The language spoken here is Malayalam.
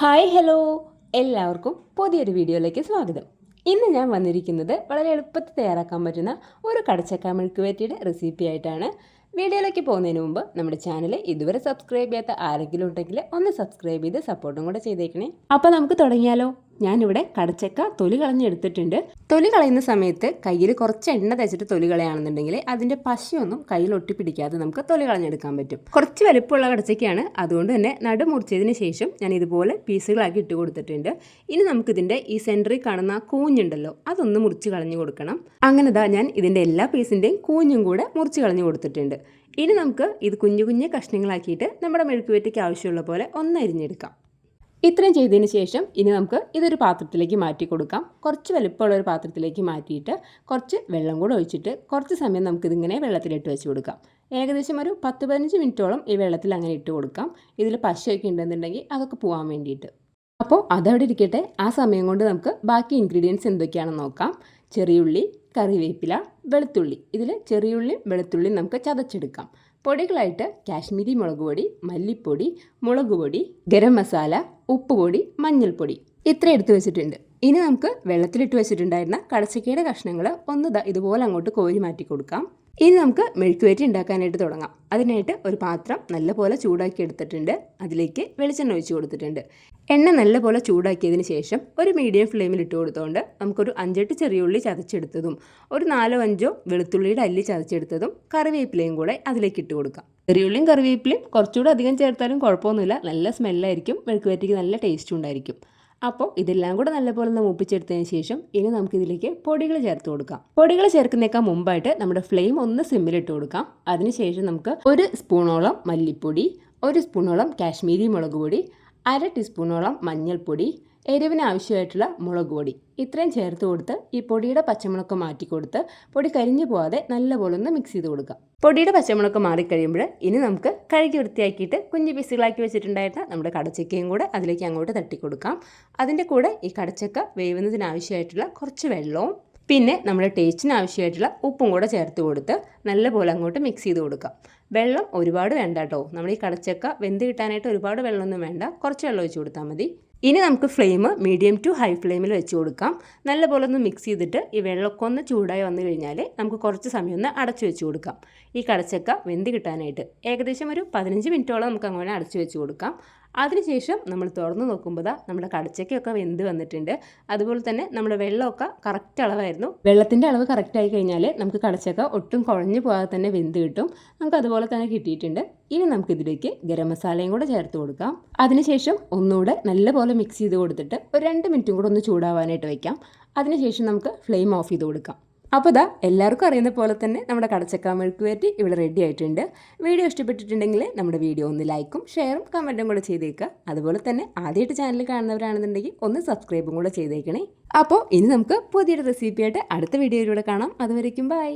ഹായ് ഹലോ എല്ലാവർക്കും പുതിയൊരു വീഡിയോയിലേക്ക് സ്വാഗതം. ഇന്ന് ഞാൻ വന്നിരിക്കുന്നത് വളരെ എളുപ്പത്തിൽ തയ്യാറാക്കാൻ പറ്റുന്ന ഒരു കടച്ചക്ക മെഴുക്ക് വരട്ടിയുടെ റെസിപ്പി ആയിട്ടാണ്. വീഡിയോയിലേക്ക് പോകുന്നതിന് മുമ്പ് നമ്മുടെ ചാനൽ ഇതുവരെ സബ്സ്ക്രൈബ് ചെയ്യാത്ത ആരെങ്കിലും ഉണ്ടെങ്കിൽ ഒന്ന് സബ്സ്ക്രൈബ് ചെയ്ത് സപ്പോർട്ടും കൂടെ ചെയ്തേക്കണേ. അപ്പോൾ നമുക്ക് തുടങ്ങിയാലോ? ഞാനിവിടെ കടച്ചക്ക തൊലി കളഞ്ഞെടുത്തിട്ടുണ്ട്. തൊലി കളയുന്ന സമയത്ത് കയ്യിൽ കുറച്ച് എണ്ണ തേച്ചിട്ട് തൊലി കളയാണെന്നുണ്ടെങ്കിൽ അതിന്റെ പശയൊന്നും കയ്യിൽ ഒട്ടിപ്പിടിക്കാതെ നമുക്ക് തൊലി കളഞ്ഞെടുക്കാൻ പറ്റും. കുറച്ച് വലുപ്പമുള്ള കടച്ചക്കയാണ്. അതുകൊണ്ട് തന്നെ നടു മുറിച്ചതിന് ശേഷം ഞാൻ ഇതുപോലെ പീസുകളാക്കി ഇട്ട് കൊടുത്തിട്ടുണ്ട്. ഇനി നമുക്കിതിന്റെ ഈ സെന്ററിൽ കാണുന്ന കൂഞ്ഞുണ്ടല്ലോ അതൊന്ന് മുറിച്ച് കളഞ്ഞു കൊടുക്കണം. അങ്ങനെ ദാ ഞാൻ ഇതിന്റെ എല്ലാ പീസിന്റെയും കൂഞ്ഞും കൂടെ മുറിച്ച് കളഞ്ഞു കൊടുത്തിട്ടുണ്ട്. ഇനി നമുക്ക് ഇത് കുഞ്ഞു കുഞ്ഞു കഷ്ണങ്ങളാക്കിയിട്ട് നമ്മുടെ മെഴുക്കുവേറ്റയ്ക്ക് ആവശ്യമുള്ള പോലെ ഒന്ന് അരിഞ്ഞെടുക്കാം. ഇത്രയും ചെയ്തതിന് ശേഷം ഇനി നമുക്ക് ഇതൊരു പാത്രത്തിലേക്ക് മാറ്റി കൊടുക്കാം. കുറച്ച് വലുപ്പമുള്ള ഒരു പാത്രത്തിലേക്ക് മാറ്റിയിട്ട് കുറച്ച് വെള്ളം കൂടെ ഒഴിച്ചിട്ട് കുറച്ച് സമയം നമുക്കിതിങ്ങനെ വെള്ളത്തിലിട്ട് വെച്ച് കൊടുക്കാം. ഏകദേശം ഒരു പത്ത് പതിനഞ്ച് മിനിറ്റോളം ഈ വെള്ളത്തിൽ അങ്ങനെ ഇട്ട് കൊടുക്കാം. ഇതിൽ പശയൊക്കെ ഉണ്ടെന്നുണ്ടെങ്കിൽ അതൊക്കെ പോകാൻ വേണ്ടിയിട്ട്. അപ്പോൾ അതവിടെ ഇരിക്കട്ടെ. ആ സമയം കൊണ്ട് നമുക്ക് ബാക്കി ഇൻഗ്രീഡിയൻസ് എന്തൊക്കെയാണെന്ന് നോക്കാം. ചെറിയുള്ളി കറിവേപ്പില വെളുത്തുള്ളി. ഇതിൽ ചെറിയുള്ളിയും വെളുത്തുള്ളിയും നമുക്ക് ചതച്ചെടുക്കാം. പൊടികളായിട്ട് കാശ്മീരി മുളക് പൊടി മല്ലിപ്പൊടി മുളക് പൊടി ഗരം മസാല ഉപ്പുപൊടി മഞ്ഞൾപ്പൊടി. ഇത്ര എടുത്തു വെച്ചിട്ടുണ്ട്. ഇനി നമുക്ക് വെള്ളത്തിലിട്ട് വെച്ചിട്ടുണ്ടായിരുന്ന കടച്ചക്കയുടെ കഷ്ണങ്ങൾ ഒന്ന് ഇതുപോലെ അങ്ങോട്ട് കോരി മാറ്റി കൊടുക്കാം. ഇനി നമുക്ക് മെഴുക്കുവരട്ടി ഉണ്ടാക്കാനായിട്ട് തുടങ്ങാം. അതിനായിട്ട് ഒരു പാത്രം നല്ലപോലെ ചൂടാക്കി എടുത്തിട്ടുണ്ട്. അതിലേക്ക് വെളിച്ചെണ്ണ ഒഴിച്ച് കൊടുത്തിട്ടുണ്ട്. എണ്ണ നല്ലപോലെ ചൂടാക്കിയതിന് ശേഷം ഒരു മീഡിയം ഫ്ലെയിമിൽ ഇട്ട് കൊടുത്തുകൊണ്ട് നമുക്കൊരു അഞ്ചെട്ട് ചെറിയുള്ളി ചതച്ചെടുത്തതും ഒരു നാലോ അഞ്ചോ വെളുത്തുള്ളിയുടെ അല്ലി ചതച്ചെടുത്തതും കറിവേപ്പിലയും കൂടെ അതിലേക്ക് ഇട്ട് കൊടുക്കാം. ചെറിയുള്ളിയും കറിവേപ്പിലയും കുറച്ചുകൂടെ അധികം ചേർത്താലും കുഴപ്പമൊന്നുമില്ല. നല്ല സ്മെല്ലായിരിക്കും മെഴുക്കുവരട്ടിക്ക് നല്ല ടേസ്റ്റും ഉണ്ടായിരിക്കും. അപ്പോൾ ഇതെല്ലാം കൂടെ നല്ലപോലെ ഒന്ന് മൂപ്പിച്ചെടുത്തതിന് ശേഷം ഇനി നമുക്കിതിലേക്ക് പൊടികൾ ചേർത്ത് കൊടുക്കാം. പൊടികൾ ചേർക്കുന്നേക്കാൾ മുമ്പായിട്ട് നമ്മുടെ ഫ്ലെയിം ഒന്ന് സിമ്മിലിട്ട് കൊടുക്കാം. അതിനുശേഷം നമുക്ക് ഒരു സ്പൂണോളം മല്ലിപ്പൊടി ഒരു സ്പൂണോളം കാശ്മീരി മുളക് പൊടി അര ടീസ്പൂണോളം മഞ്ഞൾപ്പൊടി എരിവിന് ആവശ്യമായിട്ടുള്ള മുളക് പൊടി. ഇത്രയും ചേർത്ത് കൊടുത്ത് ഈ പൊടിയുടെ പച്ചമുളക് മാറ്റി കൊടുത്ത് പൊടി കരിഞ്ഞു പോകാതെ നല്ലപോലെ ഒന്ന് മിക്സ് ചെയ്ത് കൊടുക്കുക. പൊടിയുടെ പച്ചമുളക് മാറിക്കഴിയുമ്പോൾ ഇനി നമുക്ക് കഴുകി വൃത്തിയാക്കിയിട്ട് കുഞ്ഞു പീസുകളാക്കി വെച്ചിട്ടുണ്ടായിരുന്ന നമ്മുടെ കടച്ചക്കയും കൂടെ അതിലേക്ക് അങ്ങോട്ട് തട്ടി കൊടുക്കാം. അതിന്റെ കൂടെ ഈ കടച്ചക്ക വേവുന്നതിന് ആവശ്യമായിട്ടുള്ള കുറച്ച് വെള്ളവും പിന്നെ നമ്മുടെ ടേസ്റ്റിന് ആവശ്യമായിട്ടുള്ള ഉപ്പും കൂടെ ചേർത്ത് കൊടുത്ത് നല്ലപോലെ അങ്ങോട്ട് മിക്സ് ചെയ്ത് കൊടുക്കാം വെള്ളം ഒരുപാട് വേണ്ട കേട്ടോ. നമ്മൾ ഈ കടച്ചക്ക വെന്ത് കിട്ടാനായിട്ട് ഒരുപാട് വെള്ളമൊന്നും വേണ്ട. കുറച്ച് വെള്ളം ഒഴിച്ച് കൊടുത്താൽ മതി. ഇനി നമുക്ക് ഫ്ലെയിം മീഡിയം ടു ഹൈ ഫ്ലെയിമിൽ വെച്ച് കൊടുക്കാം. നല്ലപോലെ ഒന്ന് മിക്സ് ചെയ്തിട്ട് ഈ വെള്ളമൊക്കെ ഒന്ന് ചൂടായി വന്നു കഴിഞ്ഞാൽ നമുക്ക് കുറച്ച് സമയം ഒന്ന് അടച്ചു വെച്ച് കൊടുക്കാം. ഈ കടച്ചക്ക വെന്ത് കിട്ടാനായിട്ട് ഏകദേശം ഒരു പതിനഞ്ച് മിനിറ്റോളം നമുക്ക് അങ്ങനെ അടച്ചു വെച്ച് കൊടുക്കാം. അതിനുശേഷം നമ്മൾ തുറന്ന് നോക്കുമ്പോൾ നമ്മുടെ കടച്ചക്കയൊക്കെ വെന്ത് വന്നിട്ടുണ്ട്. അതുപോലെ തന്നെ നമ്മുടെ വെള്ളമൊക്കെ കറക്റ്റ് അളവായിരുന്നു. വെള്ളത്തിന്റെ അളവ് കറക്റ്റ് ആയി കഴിഞ്ഞാൽ നമുക്ക് കടച്ചക്ക ഒട്ടും കുഴഞ്ഞു പോകാതെ തന്നെ വെന്ത് കിട്ടും. നമുക്ക് അതുപോലെ തന്നെ കിട്ടിയിട്ടുണ്ട്. ഇനി നമുക്കിതിലേക്ക് ഗരം മസാലയും കൂടെ ചേർത്ത് കൊടുക്കാം. അതിനുശേഷം ഒന്നുകൂടെ നല്ലപോലെ മിക്സ് ചെയ്ത് കൊടുത്തിട്ട് ഒരു രണ്ട് മിനിറ്റും കൂടെ ഒന്ന് ചൂടാവാനായിട്ട് വയ്ക്കാം അതിനുശേഷം നമുക്ക് ഫ്ലെയിം ഓഫ് ചെയ്ത് കൊടുക്കാം. അപ്പോൾ ഇതാ എല്ലാവർക്കും അറിയുന്ന പോലെ തന്നെ നമ്മുടെ കടച്ചക്ക മെഴുക്ക് വരട്ടി ഇവിടെ റെഡി ആയിട്ടുണ്ട്. വീഡിയോ ഇഷ്ടപ്പെട്ടിട്ടുണ്ടെങ്കിൽ നമ്മുടെ വീഡിയോ ഒന്ന് ലൈക്കും ഷെയറും കമന്റും കൂടെ ചെയ്തേക്കുക അതുപോലെ തന്നെ ആദ്യമായിട്ട് ചാനൽ കാണുന്നവരാണെന്നുണ്ടെങ്കിൽ ഒന്ന് സബ്സ്ക്രൈബും കൂടെ ചെയ്തേക്കണേ. അപ്പോൾ ഇനി നമുക്ക് പുതിയൊരു റെസിപ്പിയായിട്ട് അടുത്ത വീഡിയോയിലൂടെ കാണാം. അതുവരേക്കും ബൈ